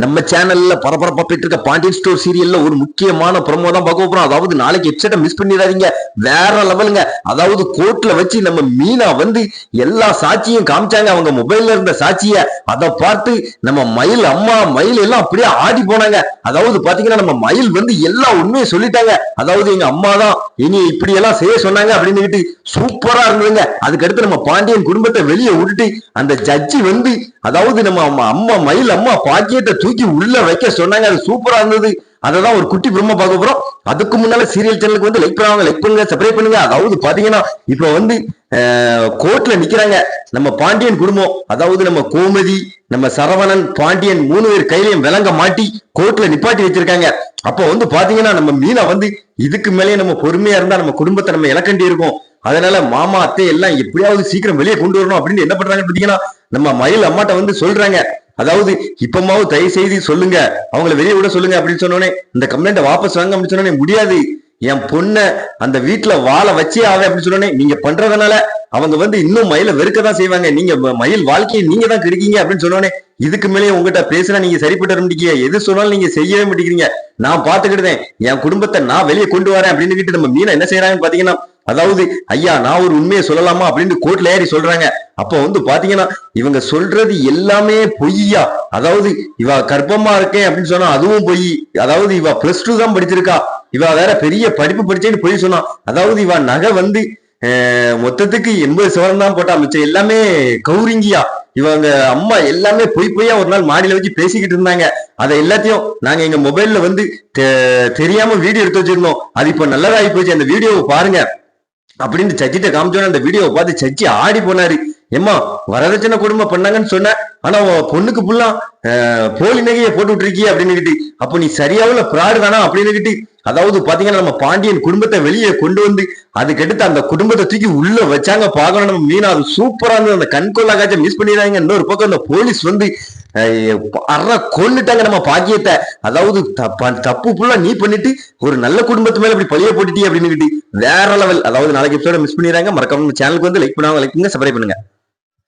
நம்ம சேனல்ல பரபரப்பா போயிட்டு இருக்க பாண்டியன் ஸ்டோர் சீரியல்ல ஒரு முக்கியமான ப்ரமோ தான் பார்க்க போறோம். அதாவது நாளைக்கு எப்செட்டை மிஸ் பண்ணிடாதீங்க. வேற லெவலுங்க அதாவது கோர்ட்ல வச்சு நம்ம மீனா வந்து எல்லா சாட்சியும் காமிச்சாங்க. அவங்க மொபைல்ல இருந்த சாட்சிய. அதை பார்த்து நம்ம மயில் அம்மா மயில் எல்லாம் அப்படியே ஆடி போனாங்க. அதாவது பாத்தீங்கன்னா நம்ம மயில் வந்து எல்லா உண்மையும் சொல்லிட்டாங்க. அதாவது எங்க அம்மா தான் இனி இப்படி எல்லாம் செய்ய சொன்னாங்க அப்படின்னு சூப்பரா இருந்ததுங்க. அதுக்கடுத்து நம்ம பாண்டியன் குடும்பத்தை வெளியே விட்டுட்டு அந்த ஜட்ஜி வந்து அதாவது நம்ம அம்மா அம்மா மயில் அம்மா பாக்கியத்தை தூக்கி உள்ள வைக்க சொன்னாங்க. அது சூப்பரா இருந்தது. அததான் ஒரு குட்டி பிரம்ம பார்க்க போறோம். அதுக்கு முன்னால சீரியல் சேனலுக்கு வந்து லைக் பண்ணுவாங்க லைக் பண்ணுங்க சப்ஸ்கிரைப் பண்ணுங்க. அதாவது பாத்தீங்கன்னா இப்ப வந்து கோர்ட்ல நிக்கிறாங்க. நம்ம பாண்டியன் குடும்பம் அதாவது நம்ம கோமதி நம்ம சரவணன் பாண்டியன் மூணு பேர் கையிலையும் விலங்க மாட்டி கோர்ட்ல நிப்பாட்டி வச்சிருக்காங்க. அப்போ வந்து பாத்தீங்கன்னா நம்ம மீனா வந்து இதுக்கு மேலேயே நம்ம பொறுமையா இருந்தா நம்ம குடும்பத்தை நம்ம இழக்கண்டி இருக்கோம். அதனால மாமா அத்தை எல்லாம் எப்படியாவது சீக்கிரம் வெளியே கொண்டு வரணும் அப்படின்னு என்ன பண்றாங்க பாத்தீங்கன்னா நம்ம மயில் அம்மாட்ட வந்து சொல்றாங்க. அதாவது இப்பமாவது தயவு செய்து சொல்லுங்க. அவங்கள வெளியே விட சொல்லுங்க அப்படின்னு சொன்னோடனே இந்த கம்ப்ளைண்ட்டை வாபஸ் வாங்க அப்படின்னு சொன்னோடனே முடியாது. என் பொண்ணை அந்த வீட்டுல வாழ வச்சே ஆக அப்படின்னு சொன்னோடனே நீங்க பண்றதுனால அவங்க வந்து இன்னும் மயில வெறுக்க தான் செய்வாங்க. நீங்க மயில் வாழ்க்கையை நீங்க தான் கிடைக்கீங்க அப்படின்னு சொன்னோடனே இதுக்கு மேலேயே உங்ககிட்ட பேசினா நீங்க சரிப்பட்டு வர எது சொன்னாலும் நீங்க செய்யவே மாட்டேங்கிறீங்க. நான் பாத்துக்கிட்டேன் என் குடும்பத்தை நான் வெளியே கொண்டு வரேன் அப்படின்னு கிட்ட நம்ம மீனை என்ன செய்யறாங்கன்னு பாத்தீங்கன்னா அதாவது ஐயா நான் ஒரு உண்மையை சொல்லலாமா? அப்படின்னு கோர்ட்ல ஏறி சொல்றாங்க. அப்போ வந்து பாத்தீங்கன்னா இவங்க சொல்றது எல்லாமே பொய்யா? அதாவது இவ கர்ப்பமா இருக்கேன் அப்படின்னு சொன்னா அதுவும் பொய். அதாவது இவ பிளஸ் டூ தான் படிச்சிருக்கா. இவ வேற பெரிய படிப்பு படிச்சேன்னு பொய் சொன்னா அதாவது இவ நகை வந்து மொத்தத்துக்கு எண்பது சவரம் தான் போட்டா மிச்சம் எல்லாமே கௌரிங்கியா? இவங்க அம்மா எல்லாமே பொய் பொய்யா ஒரு நாள் மாடியில வச்சு பேசிக்கிட்டு இருந்தாங்க. அதை எல்லாத்தையும் நாங்க எங்க மொபைல்ல வந்து தெ- தெரியாம வீடியோ எடுத்து வச்சிருந்தோம். அது இப்ப நல்லதாகி போச்சு. அந்த வீடியோவை பாருங்க. அப்படின்னு சச்சிட்ட காமிச்சோன்னு அந்த வீடியோவை பார்த்து சச்சி ஆடி போனாரு. ஏம்மா வரதட்சணை குடும்பம் பண்ணாங்கன்னு சொன்ன ஆனா உன் பொண்ணுக்கு புள்ளா போலி நகையை போட்டு விட்டுருக்கிய அப்படின்னு அப்போ நீ சரியாவுல பிராடு தானா அப்படின்னு அதாவது பாத்தீங்கன்னா நம்ம பாண்டியன் குடும்பத்தை வெளியே கொண்டு வந்து அதுக்கடுத்து அந்த குடும்பத்தை தூக்கி உள்ள வச்சாங்க பார்க்கணும். நம்ம மீனா அது சூப்பரா இருந்தது. அந்த கண்கொள்ளா காட்சி மிஸ் பண்ணிடுறாங்க. இன்னொரு பக்கம் அந்த போலீஸ் வந்து அற கொண்டுட்டாங்க நம்ம பாக்கியத்தை. அதாவது தப்பு ஃபுல்லா நீ பண்ணிட்டு ஒரு நல்ல குடும்பத்து மேல இப்படி பழிய போட்டுட்டி அப்படின்னு வேற லெவல் அதாவது நாளைக்கு எபிசோட மிஸ் பண்ணிடுறாங்க. மறக்காம சேனலுக்கு வந்து லைக் பண்ணுவாங்க லைக் பண்ணுங்க சப்ஸ்கிரைப் பண்ணுங்க.